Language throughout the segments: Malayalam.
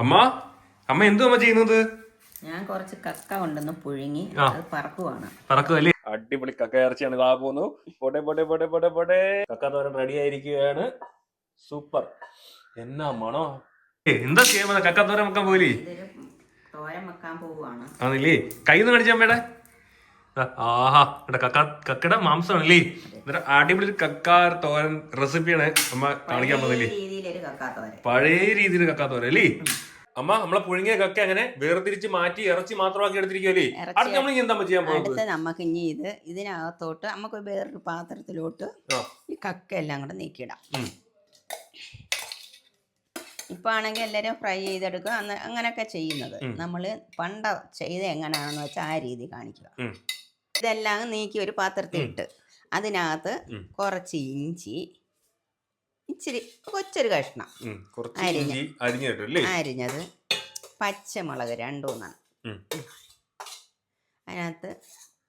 അമ്മ? അമ്മ എന്തു അമ്മ ചെയ്യുന്നത്? ഞാൻ കുറച്ച് കക്ക കൊണ്ടുവന്ന് പുഴുങ്ങി. അത് പറക്കുവാണ് അടിപൊളി കക്ക ഇറച്ചിയാണ് ഇതാ പോന്നു പോട്ടെ പോട്ടെ പോട്ടെ പോട്ടെ പോട്ടെ കക്ക തോരൻ റെഡി ആയിരിക്കുകയാണ്. സൂപ്പർ. എന്നാ മണോ? എന്താ ചെയ്യാൻ കക്ക തോരൻ വെക്കാൻ പോലെ തോരൻ വെക്കാൻ പോവുകയാണ് ആണല്ലേ? കൈ ഒന്ന് കാണിച്ചാ അമ്മയുടെ? ആഹാ. ഇവിടെ കക്ക കക്കയുടെ മാംസമാണല്ലേ? ഇതൊരു അടിപൊളി കക്കാർ കക്ക തോരൻ റെസിപ്പിയാണ് അമ്മ കാണിക്കാൻ പോകുന്നില്ലേ കക്ക തോരൻ. പഴയ രീതിയിൽ കക്ക തോരൻ അല്ലേ? അമ്മ നമ്മളെ പുഴുങ്ങിയൊക്കെ അങ്ങനെ വേർതിരിച്ച് മാറ്റി ഇറച്ചി മാത്രമാക്കി എടുത്തിരിക്കുമല്ലേ അടുത്ത് നമ്മൾ എന്താ ചെയ്യാൻ പോകുന്നത് നമുക്ക് ഇനി ഇത് ഇതിനകത്തോട്ട് നമുക്ക് വേറൊരു പാത്രത്തിലോട്ട് ഈ കക്ക എല്ലാം കൂടെ നീക്കിയിടാം. ഇപ്പൊ ആണെങ്കിൽ എല്ലാവരും ഫ്രൈ ചെയ്തെടുക്കുക. അങ്ങനെയൊക്കെ ചെയ്യുന്നത്. നമ്മൾ നമ്മൾ പണ്ട ചെയ്ത് എങ്ങനെയാണെന്ന് വെച്ചാൽ ആ രീതി കാണിക്കുക. ഇതെല്ലാം നീക്കി ഒരു പാത്രത്തിൽ ഇട്ട് അതിനകത്ത് കുറച്ച് ഇഞ്ചി ഇച്ചിരി കൊച്ചൊരു കഷ്ണം അരിഞ്ഞത് പച്ചമുളക് രണ്ടൂന്നാണ് ഉം. അതിനകത്ത്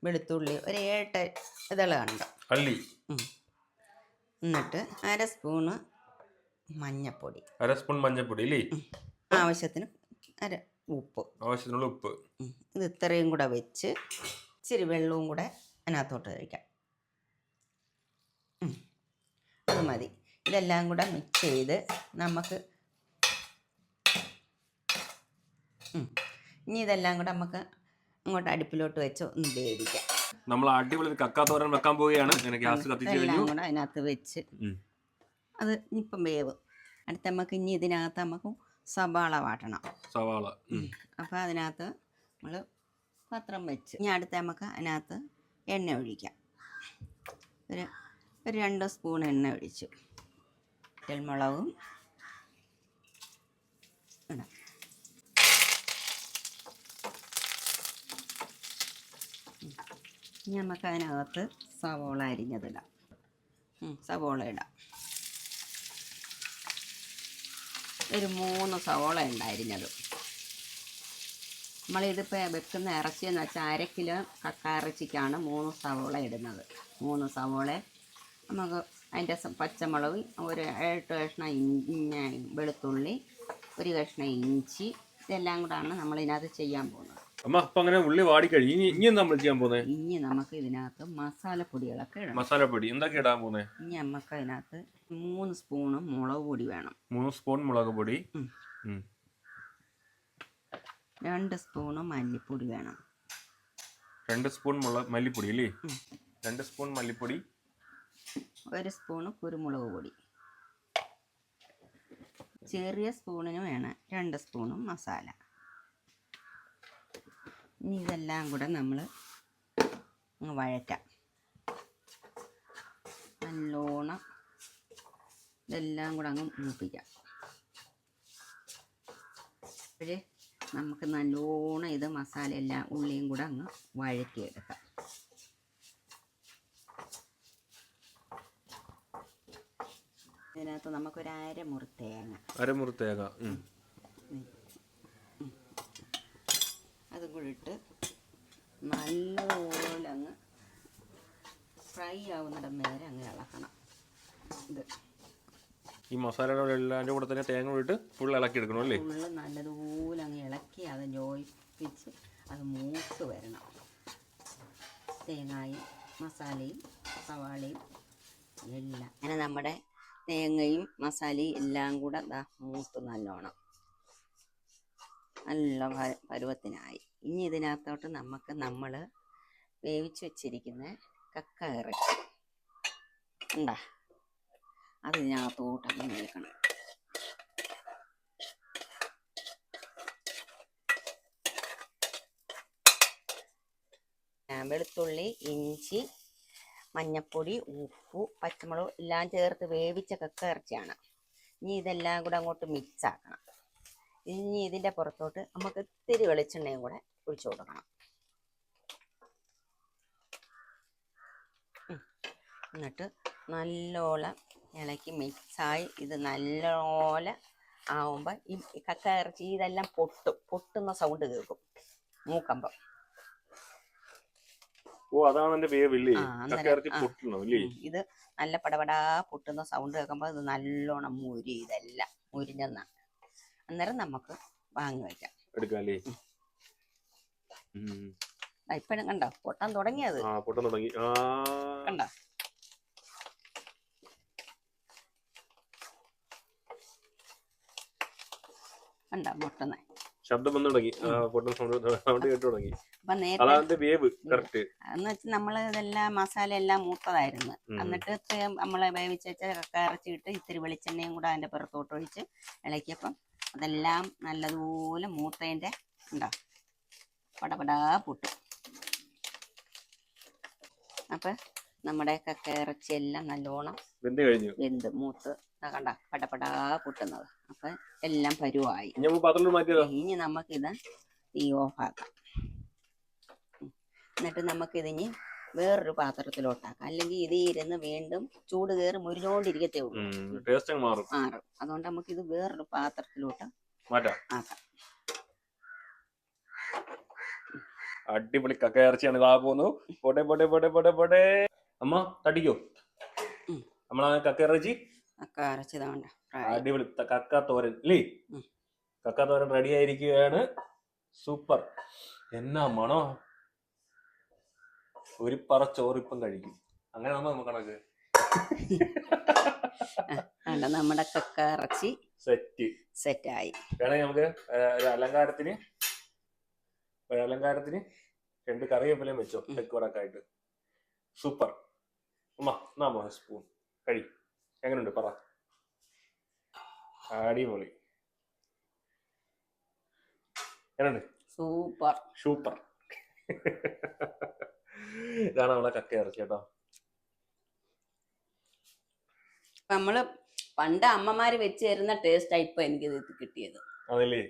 വെളുത്തുള്ളി ഒരു ഏട്ട് ഇതളുണ്ട് അല്ലി എന്നിട്ട് അര സ്പൂണ് മഞ്ഞപ്പൊടി. അര സ്പൂൺ മഞ്ഞൾപ്പൊടി അല്ലേ ആവശ്യത്തിന് അര ഉപ്പ്. ആവശ്യത്തിനുള്ള ഉപ്പ്. ഇത് ഇത്രയും കൂടെ വെച്ച് ഇച്ചിരി വെള്ളവും കൂടെ അതിനകത്തോട്ട് കഴിക്കാം. അത് മതി. ഇതെല്ലാം കൂടെ മിക്സ് ചെയ്ത് നമുക്ക് ഇനി ഇതെല്ലാം കൂടെ നമുക്ക് അങ്ങോട്ട് അടുപ്പിലോട്ട് വെച്ച് ഒന്ന് വേവിക്കാം. നമ്മൾ അടിപൊളി കക്കാത്തോരൻ കക്ക തോരൻ വെക്കാൻ പോവുകയാണ്. ഗ്യാസ് കത്തിച്ച് കഴിഞ്ഞു. കൂടെ അതിനകത്ത് വെച്ച് അത് ഇപ്പം വേവ്. അടുത്ത നമുക്ക് ഇനി ഇതിനകത്ത് നമുക്ക് സവാള വാട്ടണം. സവാള. അപ്പം അപ്പോൾ അതിനകത്ത് നമ്മൾ പത്രം വെച്ച് ഇനി അടുത്ത നമുക്ക് അതിനകത്ത് എണ്ണ ഒഴിക്കാം. ഒരു ഒരു രണ്ട് സ്പൂൺ എണ്ണ ഒഴിച്ചു. മുളകും ഇടാം. ഇനി നമുക്ക് അതിനകത്ത് സവോള അരിഞ്ഞതിടാം. സവോള ഇടാം. ഒരു മൂന്ന് സവോള ഉണ്ട് അരിഞ്ഞത്. നമ്മളിതിപ്പോൾ വെക്കുന്ന ഇറച്ചി എന്ന് വെച്ചാൽ അര കിലോ കക്ക ഇറച്ചിക്കാണ് മൂന്ന് സവോള ഇടുന്നത്. മൂന്ന് സവോള നമുക്ക് അതിന്റെ പച്ചമുളക് ഒരു എട്ട് കഷ്ണം ഇഞ്ചി വെളുത്തുള്ളി ഒരു കഷ്ണം ഇഞ്ചി ഇതെല്ലാം കൂടാണ് നമ്മൾ ഇതിനകത്ത് ചെയ്യാൻ പോകുന്നത്. അമ്മ അപ്പൊ അങ്ങനെ ഉള്ളി വാടി കഴിഞ്ഞു ഇനി ഇനി നമ്മൾ ചെയ്യാൻ പോകുന്നത്? ഇനി നമുക്ക് ഇതിനകത്ത് മസാലപ്പൊടികളൊക്കെ ഇടണം. മസാലപ്പൊടി എന്തൊക്കെ ഇടാൻ പോകുന്നത്? ഇനി നമുക്ക് അതിനകത്ത് മൂന്ന് സ്പൂണ് മുളക് പൊടി വേണം. മൂന്ന് സ്പൂൺ മുളക് പൊടി. രണ്ട് സ്പൂണ് മല്ലിപ്പൊടി വേണം. രണ്ട് സ്പൂൺ മുളക് മല്ലിപ്പൊടി അല്ലേ. രണ്ട് സ്പൂൺ മല്ലിപ്പൊടി ഒരു സ്പൂണ് കുരുമുളക് പൊടി. ചെറിയ സ്പൂണിന് വേണം രണ്ട് സ്പൂണും മസാല. ഇനി ഇതെല്ലാം കൂടെ നമ്മൾ വഴറ്റാം. നല്ലോണം ഇതെല്ലാം കൂടെ അങ്ങ് മൂപ്പിക്കാം. അപ്പോഴേ നമുക്ക് നല്ലോണം ഇത് മസാല എല്ലാം ഉള്ളിയും കൂടെ അങ്ങ് വഴറ്റിയെടുക്കാം. ഇതിനകത്ത് നമുക്കൊരു അരമുറി തേങ്ങ. അരമുറി തേങ്ങ. അതും കൂടി ഇട്ട് നല്ലപോലെ അങ്ങ് ഫ്രൈ ആവുന്നിടം വരെ അങ്ങ് ഇളക്കണം. ഇത്. ഈ മസാലയുടെ എല്ലാവരുടെ കൂടെ തന്നെ തേങ്ങ ഇട്ട് ഫുൾ ഇളക്കി എടുക്കണം അല്ലേ? ഫുള്ള് നല്ലതുപോലെ അങ്ങ് ഇളക്കി അത് ജോയിപ്പിച്ച് അത് മൂത്ത് വരണം. തേങ്ങായും മസാലയും സവാളയും എല്ലാം. അങ്ങനെ നമ്മുടെ തേങ്ങയും മസാലയും എല്ലാം കൂടെ ദാ മൂത്ത് നല്ലോണം. നല്ല പരുവത്തിനായി. ഇനി ഇതിനകത്തോട്ട് നമുക്ക് നമ്മൾ വേവിച്ച് വെച്ചിരിക്കുന്ന കക്ക ഇറച്ചി. ഉണ്ടാ? അത് ഇതിനകത്തോട്ട് അങ്ങ് നിൽക്കണം വെളുത്തുള്ളി ഇഞ്ചി മഞ്ഞപ്പൊടി ഉപ്പ് പച്ചമുളക് എല്ലാം ചേർത്ത് വേവിച്ച കക്ക ഇറച്ചിയാണ്. ഇനി ഇതെല്ലാം കൂടെ അങ്ങോട്ട് മിക്സ് ആക്കണം. ഇനി ഇതിന്റെ പുറത്തോട്ട് നമുക്ക് ഇത്തിരി വെളിച്ചെണ്ണയും കൂടെ ഒഴിച്ചു കൊടുക്കണം. എന്നിട്ട് നല്ലോണം ഇളക്കി മിക്സായി ഇത് നല്ലോണം ആവുമ്പോൾ ഈ കക്ക ഇറച്ചി ഇതെല്ലാം പൊട്ടും. പൊട്ടുന്ന സൗണ്ട് കേൾക്കും. മൂക്കുമ്പം. ഓ അതാണ് എന്റെ കക്ക അന്നേരം- പൊട്ടണം അല്ലേ ഇത് നല്ല പടപടാ പൊട്ടുന്ന സൗണ്ട് കേൾക്കുമ്പോൾ ഇത് നല്ലോണം മുരി ഇതെല്ലാം മുരിഞ്ഞാ അന്നേരം നമുക്ക് വാങ്ങി വെക്കാം. എടുക്കാം അല്ലേ? ഇപ്പഴും കണ്ടോ? പൊട്ടാൻ തുടങ്ങിയത്. ആ പൊട്ടാൻ തുടങ്ങി. ആ. കണ്ടോ? കണ്ടോ? പൊട്ടുന്നേ ശബ്ദം വന്നു തുടങ്ങി. സൗണ്ട് കേട്ടു തുടങ്ങി. അതാണ്ട് വേവ് കറക്റ്റ് എന്ന് വെച്ചാൽ നമ്മൾ ഇതെല്ലാം മസാല എല്ലാം മൂത്തതായിരുന്നു. എന്നിട്ട് നമ്മളെ വേവിച്ച വെച്ച കക്ക ഇറച്ചിയിട്ട് ഇത്തിരി വെളിച്ചെണ്ണയും കൂടെ അതിന്റെ പുറത്തോട്ട് ഒഴിച്ച് ഇളക്കിയപ്പം അതെല്ലാം നല്ലതുപോലെ മൂത്തതിന്റെ ഉണ്ടോ? പടപടാ പൊട്ടും. അപ്പൊ നമ്മുടെ കക്ക ഇറച്ചി എല്ലാം നല്ലോണം വെന്ത് കഴിഞ്ഞു. വെന്ത് മൂത്ത്. കണ്ട പടപടാ പൊട്ടുന്നത് അപ്പൊ എല്ലാം പരുവായി. ഇനി നമുക്കിത് തീ ഓഫാക്കാം. ആക്കാം എന്നിട്ട് നമുക്കിതിനി വേറൊരു പാത്രത്തിലോട്ടാക്കാം. അല്ലെങ്കിൽ ഇത് ഇരുന്ന് വീണ്ടും ചൂട് കയറി മുരിഞ്ഞോണ്ടിരിക്കത്തേ ഉള്ളൂ. മാറും. അതുകൊണ്ട് നമുക്ക് ഇത് വേറൊരു പാത്രത്തിലോട്ട് ആക്കാം. അടിപൊളി കക്ക ഇറച്ചിയാണ് ഇതാ പോന്നു പോട്ടെ പോട്ടെ പോട്ടെ പോട്ടെ പോട്ടെ. അമ്മ തട്ടിക്കോ? നമ്മളാ നമ്മളാ കക്ക അരച്ചതുകൊണ്ട് അടിപൊളി. കക്ക തോരൻ അല്ലേ. കക്ക തോരൻ റെഡി ആയിരിക്കുകയാണ്. സൂപ്പർ. എന്നാ മണോ? ഒരു പറ ചോറിപ്പം കഴിക്കും. അങ്ങനെ നമുക്ക് കണക്ക്. കണ്ട? നമ്മുടെ കക്ക ഇറച്ചി സെറ്റ്. സെറ്റായി. വേണമെങ്കിൽ നമുക്ക് ഒരു അലങ്കാരത്തിന് ഒരു അലങ്കാരത്തിന് രണ്ട് കറിവേപ്പിലയും വെച്ചോ. തെക്ക് ആയിട്ട് സൂപ്പർ. അമ്മ എന്നാ സ്പൂൺ കഴി. എങ്ങനെയുണ്ട് പറ. അടിപൊളി. എങ്ങനെയുണ്ട് സൂപ്പർ. സൂപ്പർ. ഇതാണ് നമ്മളെ കക്ക ഇറച്ചി കേട്ടോ. നമ്മൾ പണ്ട് അമ്മമാര് വെച്ച് തരുന്ന ടേസ്റ്റ് ഇപ്പൊ എനിക്ക് കിട്ടിയത്. അതല്ലേ.